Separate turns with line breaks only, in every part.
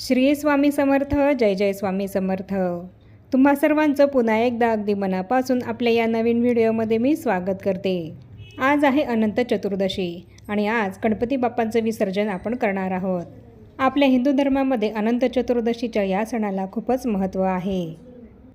श्री स्वामी समर्थ जय जय स्वामी समर्थ. तुम्हा सर्वांचं पुन्हा एकदा अगदी मनापासून आपल्या या नवीन व्हिडिओमध्ये मी स्वागत करते. आज आहे अनंत चतुर्दशी आणि आज गणपती बाप्पांचं विसर्जन आपण करणार आहोत. आपल्या हिंदू धर्मामध्ये अनंत चतुर्दशीच्या या सणाला खूपच महत्त्व आहे.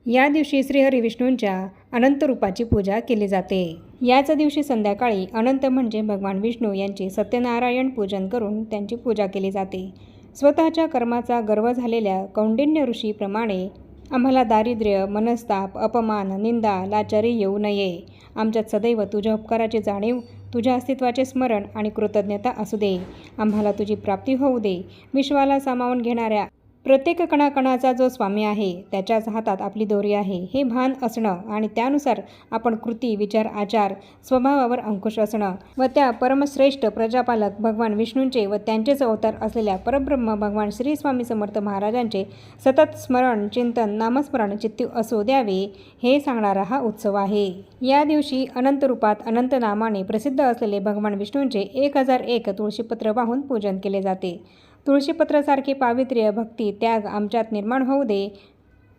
या दिवशी श्रीहरी विष्णूंच्या अनंत रूपाची पूजा केली जाते. याच दिवशी संध्याकाळी अनंत म्हणजे भगवान विष्णू यांची सत्यनारायण पूजन करून त्यांची पूजा केली जाते. स्वतःच्या कर्माचा गर्व झालेल्या कौंडिन्य ऋषीप्रमाणे आम्हाला दारिद्र्य मनस्ताप अपमान निंदा लाचारी येऊ नये. आमच्यात सदैव तुझ्या उपकाराची जाणीव तुझ्या अस्तित्वाचे स्मरण आणि कृतज्ञता असू दे. आम्हाला तुझी प्राप्ती होऊ दे. विश्वाला सामावून घेणाऱ्या प्रत्येक कणाकणाचा जो स्वामी आहे त्याच्याच हातात आपली दोरी आहे. हे भान असणं आणि त्यानुसार आपण कृती विचार आचार स्वभावावर अंकुश असणं व त्या परमश्रेष्ठ प्रजापालक भगवान विष्णूंचे व त्यांचेच अवतार असलेल्या परब्रह्म भगवान श्री स्वामी समर्थ महाराजांचे सतत स्मरण चिंतन नामस्मरण चित्ती असू द्यावे हे सांगणारा हा उत्सव आहे. या दिवशी अनंत रूपात अनंत नामाने प्रसिद्ध असलेले भगवान विष्णूंचे एक हजार एक तुळशीपत्र वाहून पूजन केले जाते. तुळशीपत्रासारखे पावित्र्य भक्ती त्याग आमच्यात निर्माण होऊ दे.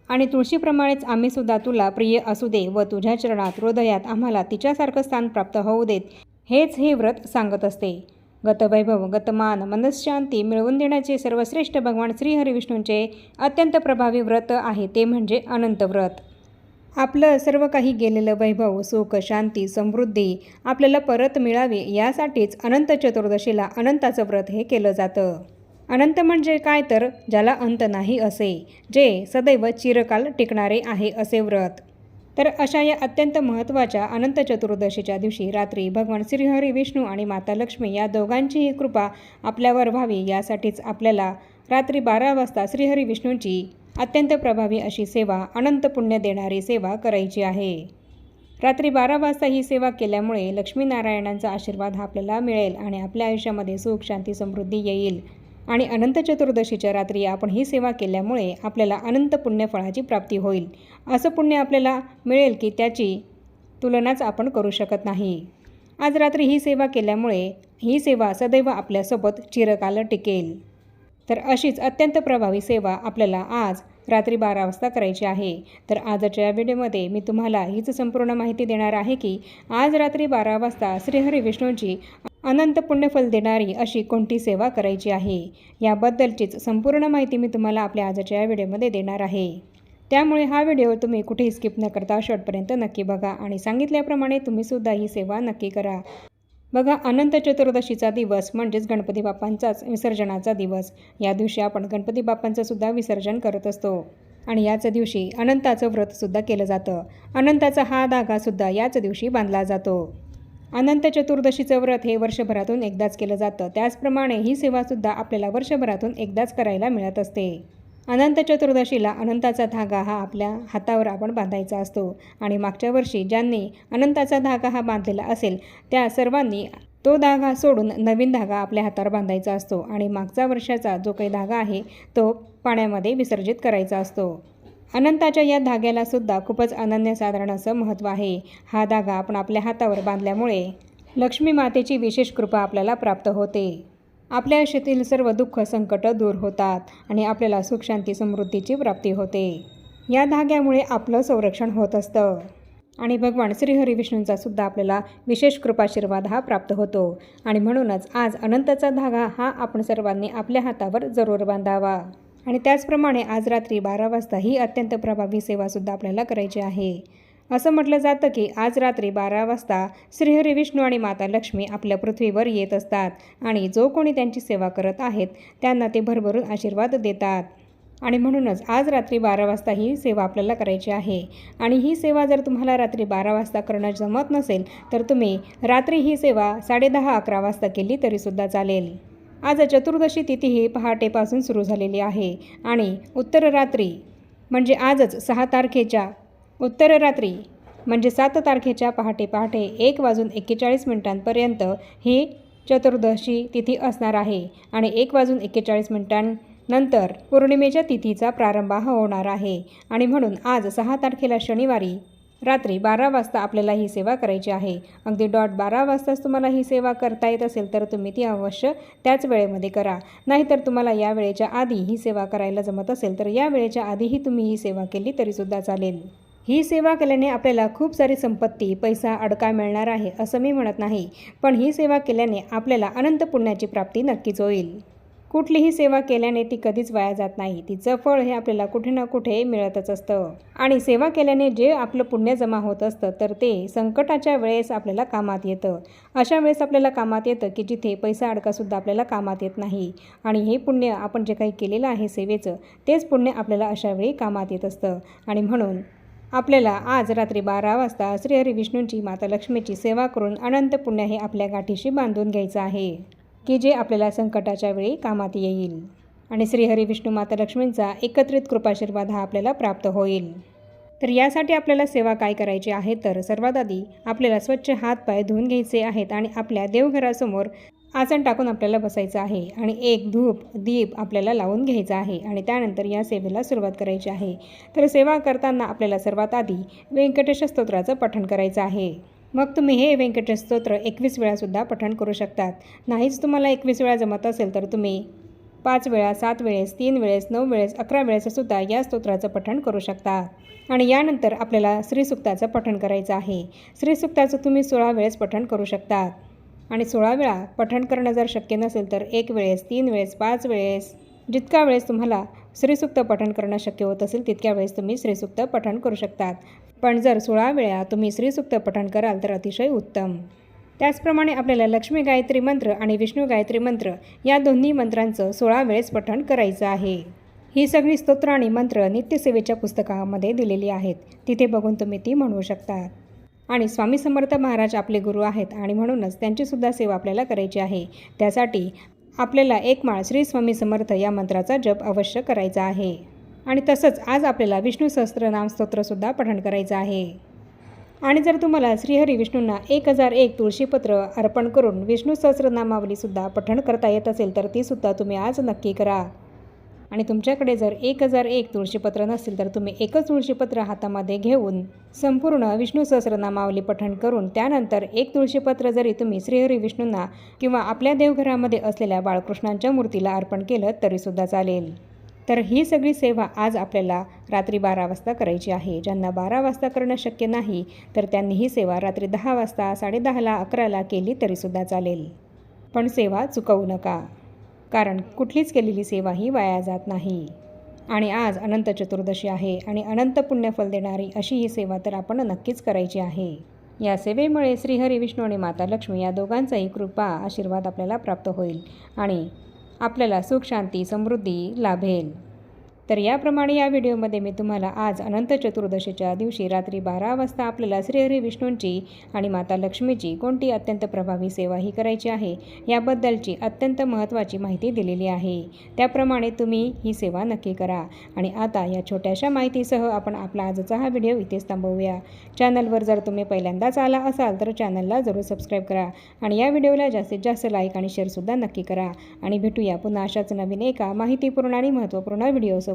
आणि तुळशीप्रमाणेच आम्हीसुद्धा तुला प्रिय असू दे व तुझ्या चरणात हृदयात आम्हाला तिच्यासारखं स्थान प्राप्त होऊ देत. हेच हे व्रत सांगत असते. गतवैभव गतमान मनशांती मिळवून देण्याचे सर्वश्रेष्ठ भगवान श्रीहरिविष्णूंचे अत्यंत प्रभावी व्रत आहे ते म्हणजे अनंत व्रत. आपलं सर्व काही गेलेलं वैभव सुख शांती समृद्धी आपल्याला परत मिळावी यासाठीच अनंत चतुर्दशीला अनंताचं व्रत हे केलं जातं. अनंत म्हणजे काय तर ज्याला अंत नाही असे जे सदैव चिरकाल टिकणारे आहे असे व्रत. तर अशा या अत्यंत महत्त्वाच्या अनंत चतुर्दशीच्या दिवशी रात्री भगवान श्रीहरी विष्णू आणि माता लक्ष्मी या दोघांचीही कृपा आपल्यावर व्हावी यासाठीच आपल्याला रात्री बारा वाजता श्रीहरी विष्णूंची अत्यंत प्रभावी अशी सेवा अनंत पुण्य देणारी सेवा करायची आहे. रात्री बारा वाजता ही सेवा केल्यामुळे लक्ष्मीनारायणांचा आशीर्वाद आपल्याला मिळेल आणि आपल्या आयुष्यामध्ये सुख शांती समृद्धी येईल. आणि अनंत चतुर्दशीच्या रात्री आपण ही सेवा केल्यामुळे आपल्याला अनंत पुण्यफळाची प्राप्ती होईल. असं पुण्य आपल्याला मिळेल की त्याची तुलनाच आपण करू शकत नाही. आज रात्री ही सेवा केल्यामुळे ही सेवा सदैव आपल्यासोबत चिरकाल टिकेल. तर अशीच अत्यंत प्रभावी सेवा आपल्याला आज रात्री बारा वाजता करायची आहे. तर आजच्या या व्हिडिओमध्ये मी तुम्हाला हीच संपूर्ण माहिती देणार आहे की आज रात्री बारा वाजता श्रीहरी विष्णूंची अनंत पुण्यफल देणारी अशी कोणती सेवा करायची आहे? याबद्दलचीच संपूर्ण माहिती मी तुम्हाला आपल्या आजच्या या व्हिडिओमध्ये देणार आहे. त्यामुळे हा व्हिडिओ तुम्ही कुठेही स्किप न करता शेवटपर्यंत नक्की बघा आणि सांगितल्याप्रमाणे तुम्हीसुद्धा ही सेवा नक्की करा. बघा अनंत चतुर्दशीचा दिवस म्हणजेच गणपती बाप्पांचाच विसर्जनाचा दिवस. या दिवशी आपण गणपती बाप्पांचं सुद्धा विसर्जन करत असतो. आणि याच दिवशी अनंताचं व्रतसुद्धा केलं जातं. अनंताचा हा धागासुद्धा याच दिवशी बांधला जातो. अनंत चतुर्दशीचं व्रत हे वर्षभरातून एकदाच केलं जातं. त्याचप्रमाणे ही सेवासुद्धा आपल्याला वर्षभरातून एकदाच करायला मिळत असते. अनंत चतुर्दशीला अनंताचा धागा हा आपल्या हातावर आपण बांधायचा असतो. आणि मागच्या वर्षी ज्यांनी अनंताचा धागा हा बांधलेला असेल त्या सर्वांनी तो धागा सोडून नवीन धागा आपल्या हातावर बांधायचा असतो. आणि मागच्या वर्षाचा जो काही धागा आहे तो पाण्यामध्ये विसर्जित करायचा असतो. अनंताच्या या धाग्याला सुद्धा खूपच अनन्यसाधारण असं महत्त्व आहे. हा धागा आपण आपल्या हातावर बांधल्यामुळे लक्ष्मी मातेची विशेष कृपा आपल्याला प्राप्त होते. आपल्या आयुष्यातील सर्व दुःख संकट दूर होतात आणि आपल्याला सुख शांती समृद्धीची प्राप्ती होते. या धाग्यामुळे आपलं संरक्षण होत असतं. आणि भगवान श्रीहरी विष्णूंचा सुद्धा आपल्याला विशेष कृपाशीर्वाद हा प्राप्त होतो. आणि म्हणूनच आज अनंताचा धागा हा आपण सर्वांनी आपल्या हातावर जरूर बांधावा. आणि त्याचप्रमाणे आज रात्री बारा वाजता ही अत्यंत प्रभावी सेवासुद्धा आपल्याला करायची आहे. असं म्हटलं जातं की आज रात्री बारा वाजता श्रीहरी विष्णू आणि माता लक्ष्मी आपल्या पृथ्वीवर येत असतात आणि जो कोणी त्यांची सेवा करत आहेत त्यांना ते भरभरून आशीर्वाद देतात. आणि म्हणूनच आज रात्री बारा वाजता ही सेवा आपल्याला करायची आहे. आणि ही सेवा जर तुम्हाला रात्री बारा वाजता करणं जमत नसेल तर तुम्ही रात्री ही सेवा साडेदहा अकरा वाजता केली तरीसुद्धा चालेल. आज चतुर्दशी तिथी ही पहाटेपासून सुरू झालेली आहे. आणि उत्तर रात्री म्हणजे आजच सहा तारखेच्या उत्तर रात्री म्हणजे सात तारखेच्या पहाटे पहाटे एक वाजून एक्केचाळीस मिनिटांपर्यंत ही चतुर्दशी तिथी असणार आहे आणि एक वाजून एक्केचाळीस मिनिटांनंतर पौर्णिमेच्या तिथीचा प्रारंभ हा होणार आहे. आणि म्हणून आज सहा तारखेला शनिवारी रात्री बारा वाजता आपल्याला ही सेवा करायची आहे. अगदी डॉट बारा वाजताच तुम्हाला ही सेवा करता येत असेल तर तुम्ही ती अवश्य त्याच वेळेमध्ये करा. नाहीतर तुम्हाला या वेळेच्या आधी ही सेवा करायला जमत असेल तर या वेळेच्या आधीही तुम्ही ही सेवा केली तरीसुद्धा चालेल. ही सेवा केल्याने आपल्याला खूप सारी संपत्ती पैसा अडका मिळणार आहे असं मी म्हणत नाही. पण ही सेवा केल्याने आपल्याला अनंत पुण्याची प्राप्ती नक्कीच होईल. कुठलीही सेवा केल्याने ती कधीच वाया जात नाही. तिचं फळ हे आपल्याला कुठे ना कुठे मिळतच असतं. आणि सेवा केल्याने जे आपलं पुण्य जमा होत असतं तर ते संकटाच्या वेळेस आपल्याला कामात येतं. अशा वेळेस आपल्याला कामात येतं की जिथे पैसा अडकासुद्धा आपल्याला कामात येत नाही. आणि हे पुण्य आपण जे काही केलेलं आहे सेवेचं तेच पुण्य आपल्याला अशा वेळी कामात येत असतं. आणि म्हणून आपल्याला आज रात्री बारा वाजता श्रीहरी विष्णूंची माता लक्ष्मीची सेवा करून अनंत पुण्य हे आपल्या गाठीशी बांधून घ्यायचं आहे. की जे आपल्याला संकटाच्या वेळी कामात येईल. आणि श्रीहरी विष्णू माता लक्ष्मींचा एकत्रित कृपाशीर्वाद हा आपल्याला प्राप्त होईल. तर यासाठी आपल्याला सेवा काय करायची आहे? तर सर्वात आधी आपल्याला स्वच्छ हात पाय धुवून घ्यायचे आहेत आणि आपल्या देवघरासमोर आसन टाकून आपल्याला बसायचं आहे आणि एक धूप दीप आपल्याला लावून घ्यायचा आहे आणि त्यानंतर या सेवेला सुरुवात करायची आहे. तर सेवा करताना आपल्याला सर्वात आधी व्यंकटेश स्तोत्राचं पठण करायचं आहे. मग तुम्ही हे व्यंकटेश स्तोत्र एकवीस वेळासुद्धा पठण करू शकतात. नाहीच तुम्हाला एकवीस वेळा जमत असेल तर तुम्ही पाच वेळा सात वेळेस तीन वेळेस नऊ वेळेस अकरा वेळेससुद्धा या स्तोत्राचं पठण करू शकता. आणि यानंतर आपल्याला श्रीसुक्ताचं पठण करायचं आहे. श्रीसुक्ताचं तुम्ही सोळा वेळेस पठण करू शकतात आणि सोळा वेळा पठण करणं जर शक्य नसेल तर एक वेळेस तीन वेळेस पाच वेळेस जितका वेळेस तुम्हाला श्रीसुक्त पठण करणं शक्य होत असेल तितक्या वेळेस तुम्ही श्रीसुक्त पठण करू शकतात. पण जर सोळा वेळा तुम्ही श्रीसुक्त पठण कराल तर अतिशय उत्तम. त्याचप्रमाणे आपल्याला लक्ष्मी गायत्री मंत्र आणि विष्णू गायत्री मंत्र या दोन्ही मंत्रांचं सोळा वेळेस पठण करायचं आहे. ही सगळी स्तोत्र आणि मंत्र नित्यसेवेच्या पुस्तकामध्ये दिलेली आहेत. तिथे बघून तुम्ही ती म्हणू शकता आणि स्वामी समर्थ महाराज आपले गुरु आहेत आणि म्हणूनच त्यांचीसुद्धा सेवा आपल्याला करायची आहे. त्यासाठी आपल्याला एक माळ श्री स्वामी समर्थ या मंत्राचा जप अवश्य करायचा आहे. आणि तसंच आज आपल्याला विष्णू सहस्त्रनाम स्तोत्रसुद्धा पठण करायचं आहे. आणि जर तुम्हाला श्रीहरी विष्णूंना एक हजार एक तुळशीपत्र अर्पण करून विष्णू सहस्रनामावलीसुद्धा पठण करता येत असेल तर तीसुद्धा तुम्ही आज नक्की करा. आणि तुमच्याकडे जर एक हजार एक तुळशीपत्र नसतील तर तुम्ही एकच तुळशीपत्र हातामध्ये घेऊन संपूर्ण विष्णू सहस्रनामावली पठण करून त्यानंतर एक तुळशीपत्र जरी तुम्ही श्रीहरी विष्णूंना किंवा आपल्या देवघरामध्ये असलेल्या बाळकृष्णांच्या मूर्तीला अर्पण केलं तरीसुद्धा चालेल. तर ही सगळी सेवा आज आपल्याला रात्री बारा वाजता करायची आहे. ज्यांना बारा वाजता करणं शक्य नाही तर त्यांनी ही सेवा रात्री दहा वाजता साडेदहाला अकराला केली तरीसुद्धा चालेल. पण सेवा चुकवू नका. कारण कुठलीच केलेली सेवा ही वाया जात नाही. आणि आज अनंत चतुर्दशी आहे आणि अनंत पुण्यफल देणारी अशी ही सेवा तर आपण नक्कीच करायची आहे. या सेवेमुळे श्रीहरी विष्णू आणि माता लक्ष्मी या दोघांचाही कृपा आशीर्वाद आपल्याला प्राप्त होईल आणि आपल्याला सुख शांती समृद्धी लाभेल. तर याप्रमाणे या व्हिडिओमध्ये मी तुम्हाला आज अनंत चतुर्दशीच्या दिवशी रात्री बारा वाजता आपल्याला श्रीहरी विष्णूंची आणि माता लक्ष्मीची कोणती अत्यंत प्रभावी सेवा ही करायची आहे याबद्दलची अत्यंत महत्त्वाची माहिती दिलेली आहे. त्याप्रमाणे तुम्ही ही सेवा नक्की करा आणि आता या छोट्याशा माहितीसह आपण आपला आजचा हा व्हिडिओ इथेच थांबवूया. चॅनलवर जर तुम्ही पहिल्यांदाच आला असाल तर चॅनलला जरूर सबस्क्राईब करा आणि या व्हिडिओला जास्तीत जास्त लाईक आणि शेअरसुद्धा नक्की करा. आणि भेटूया पुन्हा अशाच नवीन एका माहितीपूर्ण आणि महत्त्वपूर्ण व्हिडिओसोबत.